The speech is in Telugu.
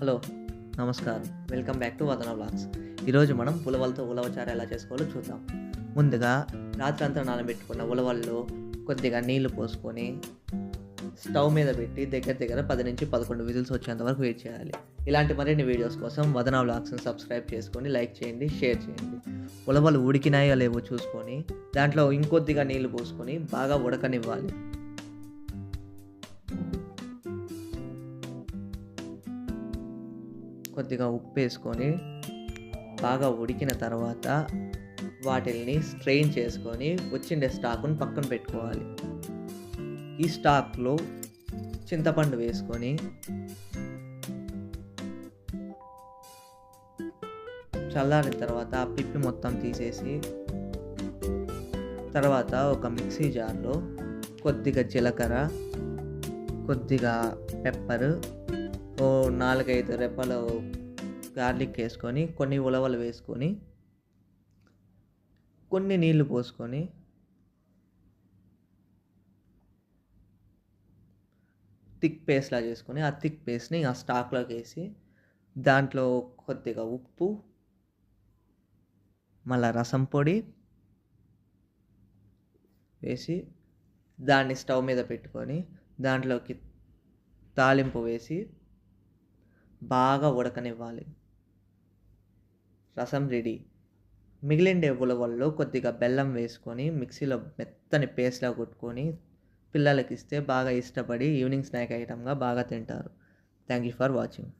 హలో నమస్కారం. Welcome back to Vadana blogs ఈరోజు మనం ఉలవలతో ఉలవచారు ఎలా చేసుకోవాలో చూద్దాం. ముందుగా రాత్రంతా నానబెట్టుకున్న ఉలవల్లో కొద్దిగా నీళ్ళు పోసుకొని స్టవ్ మీద పెట్టి దగ్గర దగ్గర పది నుంచి పదకొండు విజిల్స్ వచ్చేంత వరకు వెయిట్ చేయాలి. ఇలాంటి మరిన్ని వీడియోస్ కోసం వదన బ్లాగ్స్ని సబ్స్క్రైబ్ చేసుకొని లైక్ చేయండి షేర్ చేయండి. ఉలవలు ఉడికినాయో లేవో చూసుకొని దాంట్లో ఇంకొద్దిగా నీళ్ళు పోసుకొని బాగా ఉడకనివ్వాలి. కొద్దిగా ఉప్పు వేసుకొని బాగా ఉడికిన తర్వాత వాటిల్ని స్ట్రెయిన్ చేసుకొని వచ్చిండే స్టాకును పక్కన పెట్టుకోవాలి. ఈ స్టాక్లో చింతపండు వేసుకొని చల్లారిన తర్వాత ఆ పిప్పి మొత్తం తీసేసి తర్వాత ఒక మిక్సీ జార్లో కొద్దిగా జీలకర్ర కొద్దిగా పెప్పర్ ఓ నాలుగైదు రెప్పలు గార్లిక్ వేసుకొని కొన్ని ఉలవలు వేసుకొని కొన్ని నీళ్ళు పోసుకొని థిక్ పేస్ట్లా చేసుకొని ఆ థిక్ పేస్ట్ని ఆ స్టాక్లోకి వేసి దాంట్లో కొద్దిగా ఉప్పు మళ్ళా రసం పొడి వేసి దాన్ని స్టవ్ మీద పెట్టుకొని దాంట్లోకి తాలింపు వేసి బాగా ఉడకనివ్వాలి. రసం రెడీ మిగిలిండే ఉలవల్లో కొద్దిగా బెల్లం వేసుకొని మిక్సీలో మెత్తని పేస్ట్లా కొట్టుకొని పిల్లలకి ఇస్తే బాగా ఇష్టపడి ఈవినింగ్ స్నాక్ ఐటమ్గా బాగా తింటారు. Thank you for watching